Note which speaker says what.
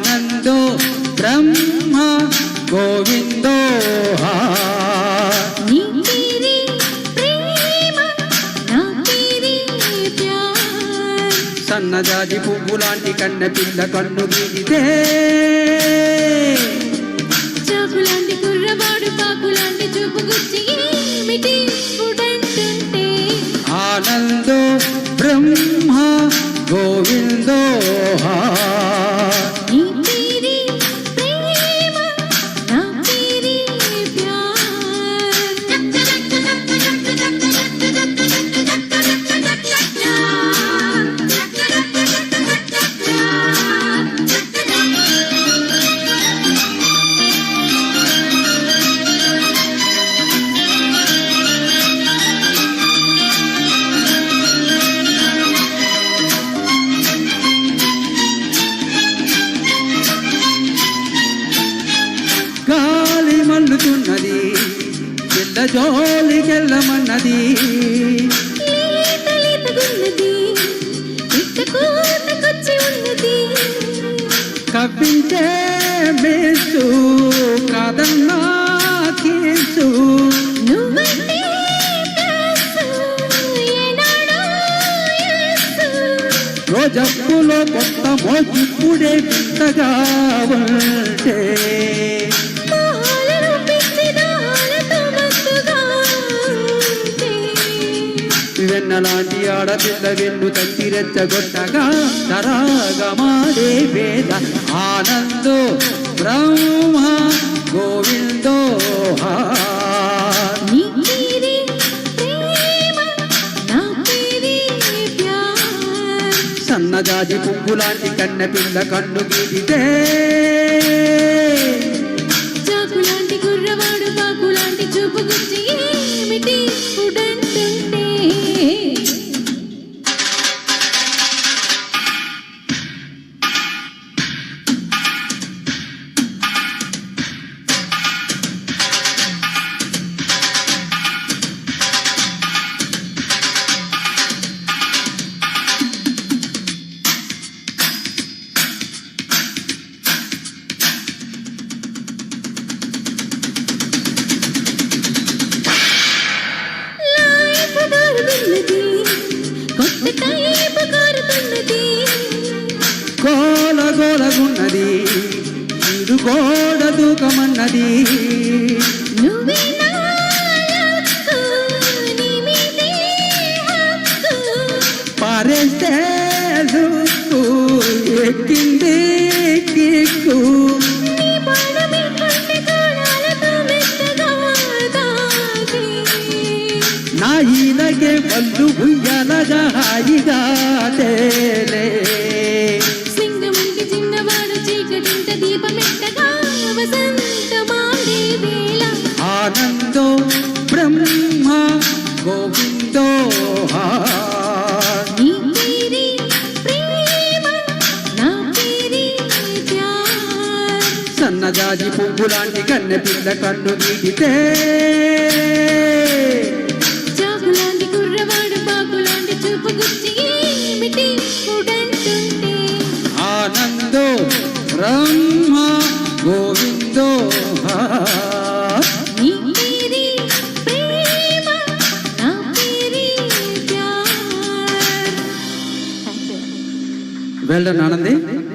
Speaker 1: ఆనందో బ్రహ్మ గోవిందో సన్నజాజి పువ్వు లాంటి కన్న పిల్ల కన్ను గీడితే
Speaker 2: చాకులాంటి కుర్రవాడు పాకులాంటి చూపు గుచ్చి ఏమిటి
Speaker 1: ఆనందో బ్రహ్మ గోవిందో జోలికెళ్ళమన్నది. కప్పించే మేసు కాదన్నా కేసు. రోజప్పులో కొత్త మోగిప్పుడే వింతగా వెన్నలాంటి ఆడపిల్ల వెన్ను తట్టి రెచ్చగొట్టగా తరాగా మాడే వేద ఆనందో బ్రహ్మ గోవిందో. సన్నజాజి పువ్వులాంటి కన్న పిల్ల కన్ను గీడితే గోలగున్నది ఇరు గోడ దూకమన్నది. పారేస్తే ఎక్కింది కిక్కు.
Speaker 2: నీ
Speaker 1: ఈలగే వల్లు ఉయ్యాలగా హాయిగా తేలే. గోవిందో సన్నజాజి పువ్వులాంటి కన్నె పిల్ల కన్ను
Speaker 2: ఉడంటుంటే
Speaker 1: ఆనందో బ్రహ్మ గోవిందో
Speaker 2: well
Speaker 1: done Anandi